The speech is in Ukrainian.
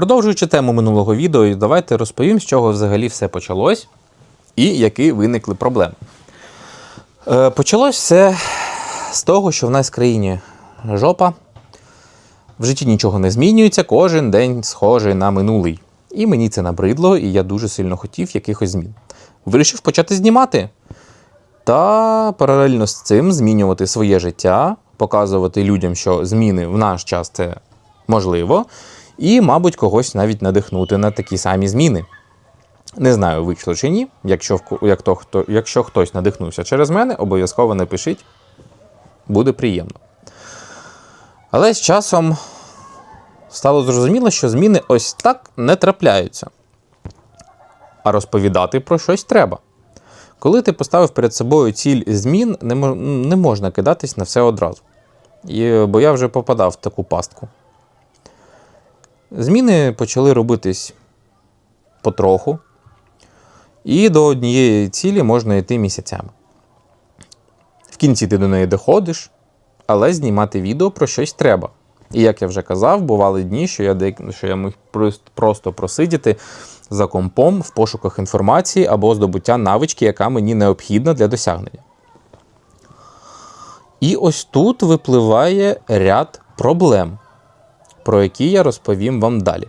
Продовжуючи тему минулого відео, давайте розповім, з чого взагалі все почалось і які виникли проблеми. Е, почалось все з того, що в нас в країні жопа. В житті нічого не змінюється, кожен день схожий на минулий. І мені це набридло, і я дуже сильно хотів якихось змін. Вирішив почати знімати. Та паралельно з цим змінювати своє життя, показувати людям, що зміни в наш час це можливо, і, мабуть, когось навіть надихнути на такі самі зміни. Не знаю, вийшло чи ні. Якщо, як то, хто, якщо хтось надихнувся через мене, обов'язково напишіть. Буде приємно. Але з часом стало зрозуміло, що зміни ось так не трапляються. А розповідати про щось треба. Коли ти поставив перед собою ціль змін, не, можна кидатись на все одразу. І, бо я вже попадав в таку пастку. Зміни почали робитись потроху, і до однієї цілі можна йти місяцями. В кінці ти до неї доходиш, але знімати відео про щось треба. І як я вже казав, бували дні, що я, деяк- що я міг просто просидіти за компом в пошуках інформації або здобуття навички, яка мені необхідна для досягнення. І ось тут випливає ряд проблем, про які я розповім вам далі.